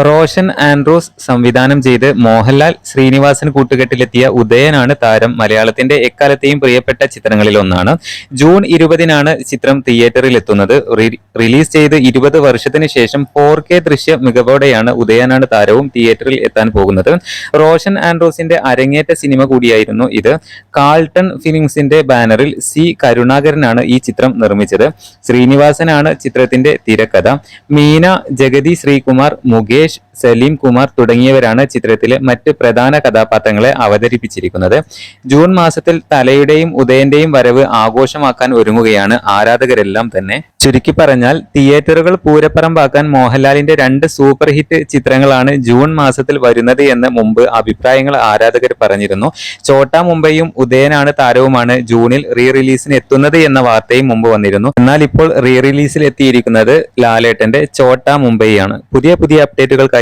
Roshan Andrews സംവിധാനം ചെയ്ത് മോഹൻലാൽ ശ്രീനിവാസൻ കൂട്ടുകെട്ടിലെത്തിയ ഉദയനാണ് താരം. മലയാളത്തിന്റെ എക്കാലത്തെയും പ്രിയപ്പെട്ട ചിത്രങ്ങളിൽ ഒന്നാണ്. ജൂൺ ഇരുപതിനാണ് ചിത്രം തിയേറ്ററിൽ എത്തുന്നത് റിലീസ് ചെയ്ത് ഇരുപത് വർഷത്തിന് ശേഷം ഫോർ കെ ദൃശ്യ മികവോടെയാണ് ഉദയനാണ് താരവും തിയേറ്ററിൽ എത്താൻ പോകുന്നത്. റോഷൻ ആൻഡ്രൂസിന്റെ അരങ്ങേറ്റ സിനിമ കൂടിയായിരുന്നു ഇത്. കാൾട്ടൺ ഫിലിംസിന്റെ ബാനറിൽ സി കരുണാകരനാണ് ഈ ചിത്രം നിർമ്മിച്ചത്. ശ്രീനിവാസനാണ് ചിത്രത്തിന്റെ തിരക്കഥ. മീന ജഗതി ശ്രീകുമാർ മുകേഷ് es സലീം കുമാർ തുടങ്ങിയവരാണ് ചിത്രത്തിലെ മറ്റ് പ്രധാന കഥാപാത്രങ്ങളെ അവതരിപ്പിച്ചിരിക്കുന്നത്. ജൂൺ മാസത്തിൽ തലയുടെയും ഉദയന്റെയും വരവ് ആഘോഷമാക്കാൻ ഒരുങ്ങുകയാണ് ആരാധകരെല്ലാം തന്നെ. ചുരുക്കി പറഞ്ഞാൽ തിയേറ്ററുകൾ പൂരപ്പറമ്പാക്കാൻ മോഹൻലാലിന്റെ രണ്ട് സൂപ്പർ ഹിറ്റ് ചിത്രങ്ങളാണ് ജൂൺ മാസത്തിൽ വരുന്നത് എന്ന് മുമ്പ് അഭിപ്രായങ്ങൾ ആരാധകർ പറഞ്ഞിരുന്നു. ചോട്ടാ മുംബൈയും ഉദയനാണ് താരവുമാണ് ജൂണിൽ റീ റിലീസിന് എത്തുന്നത് എന്ന വാർത്തയും മുമ്പ് വന്നിരുന്നു. എന്നാൽ ഇപ്പോൾ റീ റിലീസിൽ എത്തിയിരിക്കുന്നത് ലാലേട്ടന്റെ ചോട്ടാ മുംബൈയാണ്. പുതിയ പുതിയ അപ്ഡേറ്റുകൾക്കായി